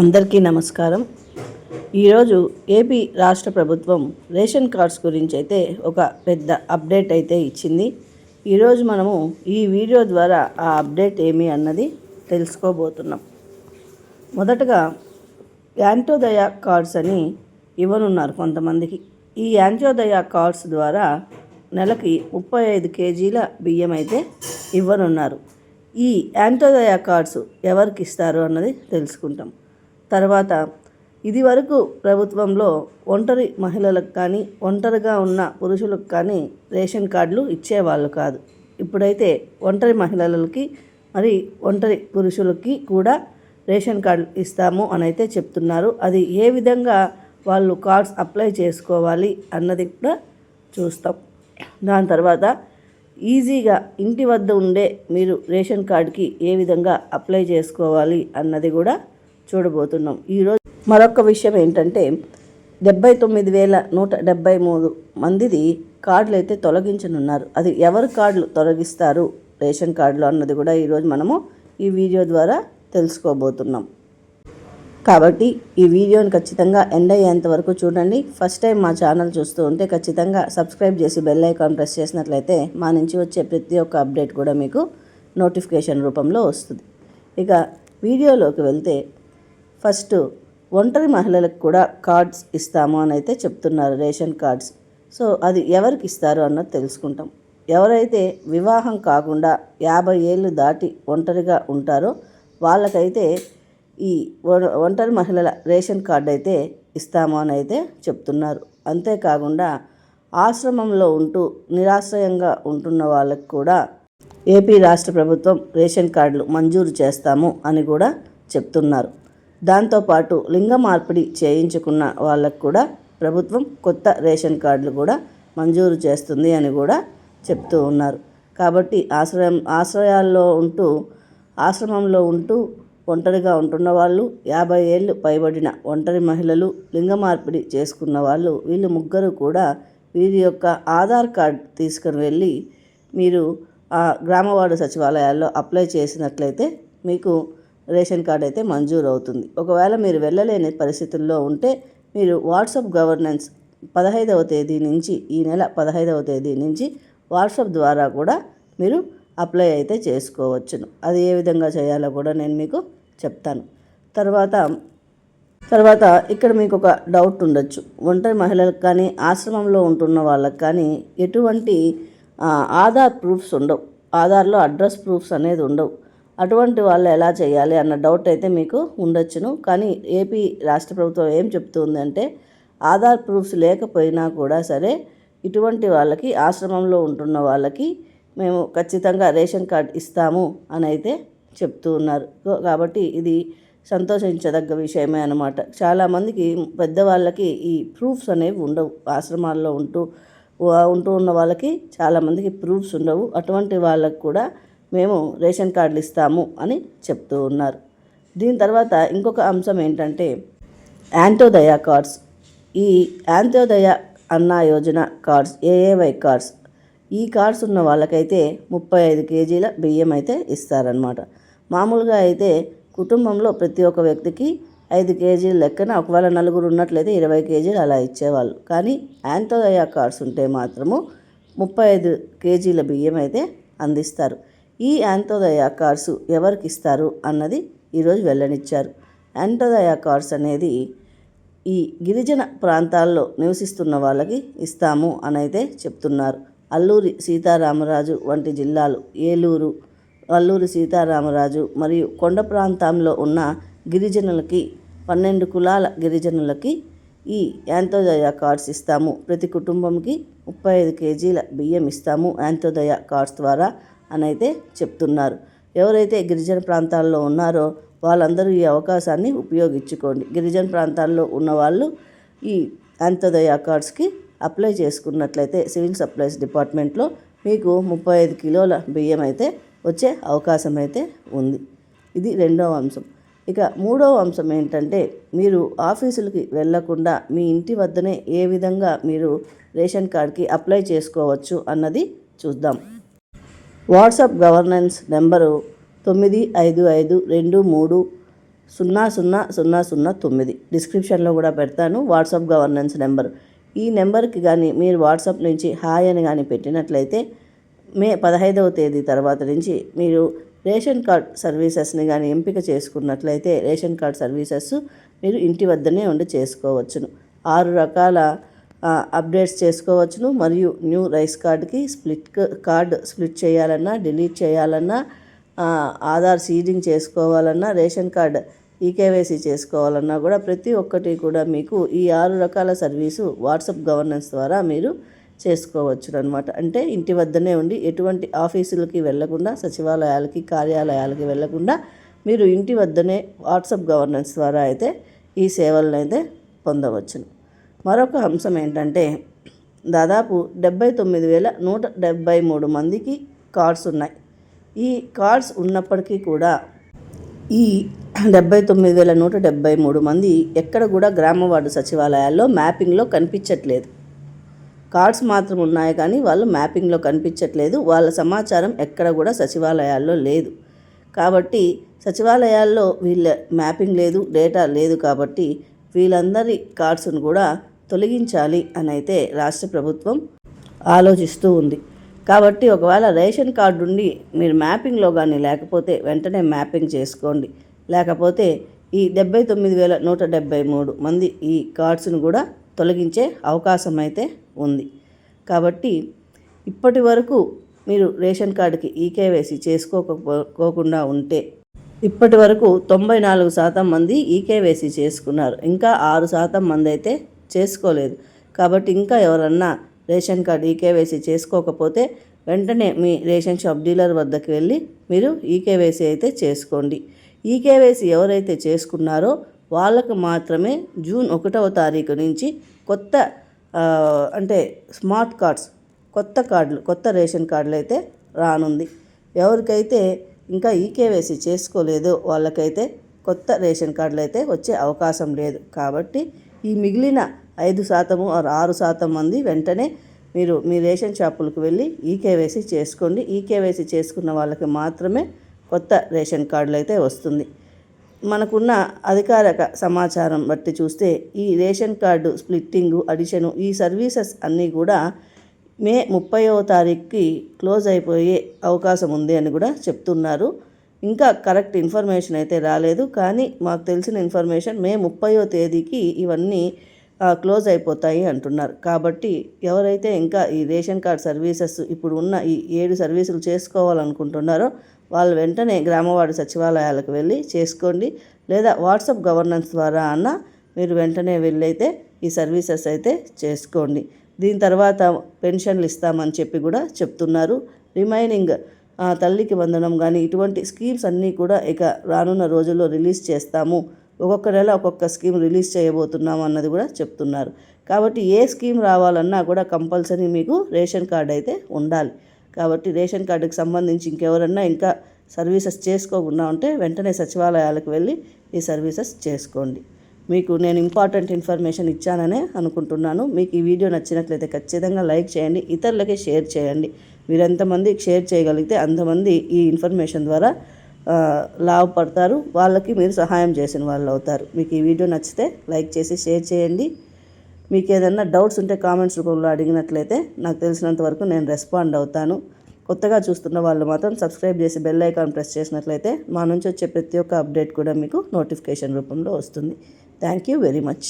అందరికీ నమస్కారం. ఈరోజు ఏపీ రాష్ట్ర ప్రభుత్వం రేషన్ కార్డ్స్ గురించి అయితే ఒక పెద్ద అప్డేట్ అయితే ఇచ్చింది. ఈరోజు మనము ఈ వీడియో ద్వారా ఆ అప్డేట్ ఏమి అన్నది తెలుసుకోబోతున్నాం. మొదటగా యాంటోదయ కార్డ్స్ అని ఇవ్వనున్నారు కొంతమందికి. ఈ యాంటోదయ కార్డ్స్ ద్వారా నెలకి ముప్పై ఐదు కేజీల బియ్యం అయితే ఇవ్వనున్నారు. ఈ యాంటోదయ కార్డ్స్ ఎవరికి ఇస్తారు అన్నది తెలుసుకుంటాం. తర్వాత ఇది వరకు ప్రభుత్వంలో ఒంటరి మహిళలకు కానీ ఒంటరిగా ఉన్న పురుషులకు కానీ రేషన్ కార్డులు ఇచ్చేవాళ్ళు కాదు. ఇప్పుడైతే ఒంటరి మహిళలకి మరి ఒంటరి పురుషులకి కూడా రేషన్ కార్డు ఇస్తాము అని అయితే చెప్తున్నారు. అది ఏ విధంగా వాళ్ళు కార్డ్స్ అప్లై చేసుకోవాలి అన్నది కూడా చూస్తాం. దాని తర్వాత ఈజీగా ఇంటి వద్ద ఉండే మీరు రేషన్ కార్డుకి ఏ విధంగా అప్లై చేసుకోవాలి అన్నది కూడా చూడబోతున్నాం. ఈరోజు మరొక విషయం ఏంటంటే డెబ్బై తొమ్మిది వేల నూట డెబ్బై మూడు మందిది కార్డులు అయితే తొలగించనున్నారు. అది ఎవరు కార్డులు తొలగిస్తారు? రేషన్ కార్డులు అన్నది కూడా ఈరోజు మనము ఈ వీడియో ద్వారా తెలుసుకోబోతున్నాం. కాబట్టి ఈ వీడియోని ఖచ్చితంగా ఎండ్ అయ్యేంత వరకు చూడండి. ఫస్ట్ టైం మా ఛానల్ చూస్తూ ఉంటే ఖచ్చితంగా సబ్స్క్రైబ్ చేసి బెల్ ఐకాన్ ప్రెస్ చేసినట్లయితే మా నుంచి వచ్చే ప్రతి ఒక్క అప్డేట్ కూడా మీకు నోటిఫికేషన్ రూపంలో వస్తుంది. ఇక వీడియోలోకి వెళ్తే ఫస్ట్ ఒంటరి మహిళలకు కూడా కార్డ్స్ ఇస్తాము అని అయితే చెప్తున్నారు రేషన్ కార్డ్స్. సో అది ఎవరికి ఇస్తారు అన్నది తెలుసుకుంటాం. ఎవరైతే వివాహం కాకుండా యాభై ఏళ్ళు దాటి ఒంటరిగా ఉంటారో వాళ్ళకైతే ఈ ఒంటరి మహిళల రేషన్ కార్డు అయితే ఇస్తాము అని అయితే చెప్తున్నారు. అంతేకాకుండా ఆశ్రమంలో ఉంటూ నిరాశ్రయంగా ఉంటున్న వాళ్ళకు కూడా ఏపీ రాష్ట్ర ప్రభుత్వం రేషన్ కార్డులు మంజూరు చేస్తాము అని కూడా చెప్తున్నారు. దాంతోపాటు లింగ మార్పిడి చేయించుకున్న వాళ్ళకు కూడా ప్రభుత్వం కొత్త రేషన్ కార్డులు కూడా మంజూరు చేస్తుంది అని కూడా చెప్తూ ఉన్నారు. కాబట్టి ఆశ్రయం ఆశ్రయాల్లో ఉంటూ ఆశ్రమంలో ఉంటూ ఒంటరిగా ఉంటున్న వాళ్ళు యాభై ఏళ్ళు పైబడిన ఒంటరి మహిళలు లింగ మార్పిడి చేసుకున్న వాళ్ళు వీళ్ళు ముగ్గురు కూడా వీరి యొక్క ఆధార్ కార్డ్ తీసుకుని వెళ్ళి మీరు ఆ గ్రామవార్డు సచివాలయాల్లో అప్లై చేసినట్లయితే మీకు రేషన్ కార్డు అయితే మంజూరు అవుతుంది ఒకవేళ మీరు వెళ్ళలేని పరిస్థితుల్లో ఉంటే మీరు వాట్సాప్ గవర్నెన్స్ పదహైదవ తేదీ నుంచి ఈ నెల పదహైదవ తేదీ నుంచి వాట్సాప్ ద్వారా కూడా మీరు అప్లై అయితే చేసుకోవచ్చును. అది ఏ విధంగా చేయాలో కూడా నేను మీకు చెప్తాను. తర్వాత తర్వాత ఇక్కడ మీకు ఒక డౌట్ ఉండొచ్చు. ఒంటరి మహిళలకు కానీ ఆశ్రమంలో ఉంటున్న వాళ్ళకి కానీ ఎటువంటి ఆధార్ ప్రూఫ్స్ ఉండవు. ఆధార్లో అడ్రస్ ప్రూఫ్స్ అనేది ఉండవు. అటువంటి వాళ్ళు ఎలా చేయాలి అన్న డౌట్ అయితే మీకు ఉండొచ్చును. కానీ ఏపీ రాష్ట్ర ప్రభుత్వం ఏం చెప్తుంది అంటే ఆధార్ ప్రూఫ్స్ లేకపోయినా కూడా సరే ఇటువంటి వాళ్ళకి ఆశ్రమంలో ఉంటున్న వాళ్ళకి మేము ఖచ్చితంగా రేషన్ కార్డ్ ఇస్తాము అని అయితే చెప్తూ ఉన్నారు. కాబట్టి ఇది సంతోషించదగ్గ విషయమే అనమాట చాలామందికి పెద్దవాళ్ళకి ఈ ప్రూఫ్స్ అనేవి ఉండవు. ఆశ్రమాల్లో ఉంటూ ఉంటూ ఉన్న వాళ్ళకి చాలామందికి ప్రూఫ్స్ ఉండవు. అటువంటి వాళ్ళకు కూడా మేము రేషన్ కార్డులు ఇస్తాము అని చెప్తూ ఉన్నారు. దీని తర్వాత ఇంకొక అంశం ఏంటంటే యాంతోదయ కార్డ్స్. ఈ Antyodaya Anna Yojana cards AAY cards ఈ కార్డ్స్ ఉన్న వాళ్ళకైతే ముప్పై ఐదు కేజీల బియ్యం అయితే ఇస్తారనమాట మామూలుగా అయితే కుటుంబంలో ప్రతి ఒక్క వ్యక్తికి ఐదు కేజీల లెక్కన ఒకవేళ నలుగురు ఉన్నట్లయితే ఇరవై కేజీలు అలా ఇచ్చేవాళ్ళు. కానీ యాంతోదయ కార్డ్స్ ఉంటే మాత్రము ముప్పై ఐదు కేజీల బియ్యం అయితే అందిస్తారు. ఈ అంత్యోదయ కార్డ్స్ ఎవరికి ఇస్తారు అన్నది ఈరోజు వెల్లనిచ్చారు అంత్యోదయ కార్డ్స్ అనేది ఈ గిరిజన ప్రాంతాల్లో నివసిస్తున్న వాళ్ళకి ఇస్తాము అని అయితే చెప్తున్నారు. అల్లూరి సీతారామరాజు వంటి జిల్లాలు ఏలూరు అల్లూరి సీతారామరాజు మరియు కొండ ప్రాంతంలో ఉన్న గిరిజనులకి పన్నెండు కులాల గిరిజనులకి ఈ యాంతోదయ కార్డ్స్ ఇస్తాము. ప్రతి కుటుంబంకి ముప్పై ఐదు కేజీల బియ్యం ఇస్తాము యాంతోదయ కార్డ్స్ ద్వారా. అని అయితే చెప్తున్నారు. ఎవరైతే గిరిజన ప్రాంతాల్లో ఉన్నారో వాళ్ళందరూ ఈ అవకాశాన్ని ఉపయోగించుకోండి. గిరిజన ప్రాంతాల్లో ఉన్నవాళ్ళు ఈ అంత్యోదయ కార్డ్స్కి అప్లై చేసుకున్నట్లయితే సివిల్ సప్లైస్ డిపార్ట్మెంట్లో మీకు ముప్పై ఐదు కిలోల బియ్యం అయితే వచ్చే అవకాశం అయితే ఉంది. ఇది రెండవ అంశం. ఇక మూడవ అంశం ఏంటంటే మీరు ఆఫీసులకి వెళ్ళకుండా మీ ఇంటి వద్దనే ఏ విధంగా మీరు రేషన్ కార్డ్కి అప్లై చేసుకోవచ్చు అన్నది చూద్దాం. వాట్సాప్ గవర్నెన్స్ నెంబరు తొమ్మిది ఐదు ఐదు రెండు మూడు సున్నా సున్నా సున్నా సున్నా తొమ్మిది. డిస్క్రిప్షన్లో కూడా పెడతాను వాట్సాప్ గవర్నెన్స్ నెంబర్. ఈ నెంబర్కి కానీ మీరు వాట్సాప్ నుంచి హాయ్ అని కానీ పెట్టినట్లయితే మే పదహైదవ తేదీ తర్వాత నుంచి మీరు రేషన్ కార్డ్ సర్వీసెస్ని కానీ ఎంపిక చేసుకున్నట్లయితే రేషన్ కార్డ్ సర్వీసెస్ మీరు ఇంటి వద్దనే ఉండి చేసుకోవచ్చును. ఆరు రకాల అప్డేట్స్ చేసుకోవచ్చును. మరియు న్యూ రైస్ కార్డ్కి స్ప్లిట్ కార్డ్ స్ప్లిట్ చేయాలన్నా డిలీట్ చేయాలన్నా ఆధార్ సీడింగ్ చేసుకోవాలన్నా రేషన్ కార్డ్ ఈకేవైసీ చేసుకోవాలన్నా కూడా ప్రతి ఒక్కటి కూడా మీకు ఈ ఆరు రకాల సర్వీసు వాట్సాప్ గవర్నెన్స్ ద్వారా మీరు చేసుకోవచ్చు అనమాట అంటే ఇంటి వద్దనే ఉండి ఎటువంటి ఆఫీసులకి వెళ్ళకుండా సచివాలయాలకి కార్యాలయాలకి వెళ్ళకుండా మీరు ఇంటి వద్దనే వాట్సాప్ గవర్నెన్స్ ద్వారా అయితే ఈ సేవలను అయితే పొందవచ్చును. మరొక అంశం ఏంటంటే దాదాపు డెబ్బై తొమ్మిది వేల నూట డెబ్బై మూడు మందికి కార్డ్స్ ఉన్నాయి. ఈ కార్డ్స్ ఉన్నప్పటికీ కూడా ఈ డెబ్బై తొమ్మిది వేల నూట డెబ్బై మూడు మంది ఎక్కడ కూడా గ్రామ వార్డు సచివాలయాల్లో మ్యాపింగ్లో కనిపించట్లేదు. కార్డ్స్ మాత్రం ఉన్నాయి కానీ వాళ్ళు మ్యాపింగ్లో కనిపించట్లేదు. వాళ్ళ సమాచారం ఎక్కడ కూడా సచివాలయాల్లో లేదు. కాబట్టి సచివాలయాల్లో వీళ్ళ మ్యాపింగ్ లేదు డేటా లేదు కాబట్టి వీళ్ళందరి కార్డ్స్ను కూడా తొలగించాలి అని అయితే రాష్ట్ర ప్రభుత్వం ఆలోచిస్తూ ఉంది. కాబట్టి ఒకవేళ రేషన్ కార్డు ఉండి మీరు మ్యాపింగ్లో కానీ లేకపోతే వెంటనే మ్యాపింగ్ చేసుకోండి. లేకపోతే ఈ డెబ్బై తొమ్మిది వేల నూట డెబ్బై మూడు మంది ఈ కార్డ్స్ను కూడా తొలగించే అవకాశం అయితే ఉంది. కాబట్టి ఇప్పటి వరకు మీరు రేషన్ కార్డుకి ఈకేవైసీ చేసుకోకపోకుండా ఉంటే ఇప్పటి వరకు తొంభై నాలుగు శాతం మంది ఈకేవైసీ చేసుకున్నారు. ఇంకా ఆరు శాతం మంది అయితే చేసుకోలేదు. కాబట్టి ఇంకా ఎవరన్నా రేషన్ కార్డు ఈకేవైసీ చేసుకోకపోతే వెంటనే మీ రేషన్ షాప్ డీలర్ వద్దకు వెళ్ళి మీరు ఈకేవైసీ అయితే చేసుకోండి. ఈకేవైసీ ఎవరైతే చేసుకున్నారో వాళ్ళకు మాత్రమే జూన్ ఒకటవ తారీఖు నుంచి కొత్త అంటే స్మార్ట్ కార్డ్స్ కొత్త కార్డులు కొత్త రేషన్ కార్డులు అయితే రానుంది. ఎవరికైతే ఇంకా ఈకేవైసీ చేసుకోలేదో వాళ్ళకైతే కొత్త రేషన్ కార్డులు అయితే వచ్చే అవకాశం లేదు. కాబట్టి ఈ మిగిలిన ఐదు శాతము ఆరు శాతం మంది వెంటనే మీరు మీ రేషన్ షాపులకు వెళ్ళి ఈకేవైసీ చేసుకోండి. ఈకేవైసీ చేసుకున్న వాళ్ళకి మాత్రమే కొత్త రేషన్ కార్డులు అయితే వస్తుంది. మనకున్న అధికారిక సమాచారం బట్టి చూస్తే ఈ రేషన్ కార్డు స్ప్లిట్టింగు అడిషను ఈ సర్వీసెస్ అన్నీ కూడా మే ముప్పైవ తారీఖుకి క్లోజ్ అయిపోయే అవకాశం ఉంది అని కూడా చెప్తున్నారు. ఇంకా కరెక్ట్ ఇన్ఫర్మేషన్ అయితే రాలేదు. కానీ మాకు తెలిసిన ఇన్ఫర్మేషన్ మే ముప్పయో తేదీకి ఇవన్నీ క్లోజ్ అయిపోతాయి అంటున్నారు. కాబట్టి ఎవరైతే ఇంకా ఈ రేషన్ కార్డ్ సర్వీసెస్ ఇప్పుడు ఉన్న ఈ ఏడు సర్వీసులు చేసుకోవాలనుకుంటున్నారో వాళ్ళు వెంటనే గ్రామవాడి సచివాలయాలకు వెళ్ళి చేసుకోండి. లేదా వాట్సాప్ గవర్నెన్స్ ద్వారా అన్న మీరు వెంటనే వెళ్ళైతే ఈ సర్వీసెస్ అయితే చేసుకోండి. దీని తర్వాత పెన్షన్లు ఇస్తామని చెప్పి కూడా చెప్తున్నారు. రిమైనింగ్ తల్లికి వందనం కానీ ఇటువంటి స్కీమ్స్ అన్నీ కూడా ఇక రానున్న రోజుల్లో రిలీజ్ చేస్తాము. ఒక్కొక్క నెల ఒక్కొక్క స్కీమ్ రిలీజ్ చేయబోతున్నాం అన్నది కూడా చెప్తున్నారు. కాబట్టి ఏ స్కీమ్ రావాలన్నా కూడా కంపల్సరీ మీకు రేషన్ కార్డ్ అయితే ఉండాలి. కాబట్టి రేషన్ కార్డుకి సంబంధించి ఇంకెవరన్నా ఇంకా సర్వీసెస్ చేసుకోకుండా ఉంటే వెంటనే సచివాలయాలకు వెళ్ళి ఈ సర్వీసెస్ చేసుకోండి. మీకు నేను ఇంపార్టెంట్ ఇన్ఫర్మేషన్ ఇచ్చాననే అనుకుంటున్నాను. మీకు ఈ వీడియో నచ్చినట్లయితే ఖచ్చితంగా లైక్ చేయండి ఇతరులకి షేర్ చేయండి. మీరు ఎంతమంది షేర్ చేయగలిగితే అంతమంది ఈ ఇన్ఫర్మేషన్ ద్వారా లాభపడతారు. వాళ్ళకి మీరు సహాయం చేసిన వాళ్ళు అవుతారు. మీకు ఈ వీడియో నచ్చితే లైక్ చేసి షేర్ చేయండి. మీకు ఏదైనా డౌట్స్ ఉంటే కామెంట్స్ రూపంలో అడిగినట్లయితే నాకు తెలిసినంత వరకు నేను రెస్పాండ్ అవుతాను. కొత్తగా చూస్తున్న వాళ్ళు మాత్రం సబ్స్క్రైబ్ చేసి బెల్ ఐకాన్ ప్రెస్ చేసినట్లయితే మా నుంచి వచ్చే ప్రతి ఒక్క అప్డేట్ కూడా మీకు నోటిఫికేషన్ రూపంలో వస్తుంది. Thank you very much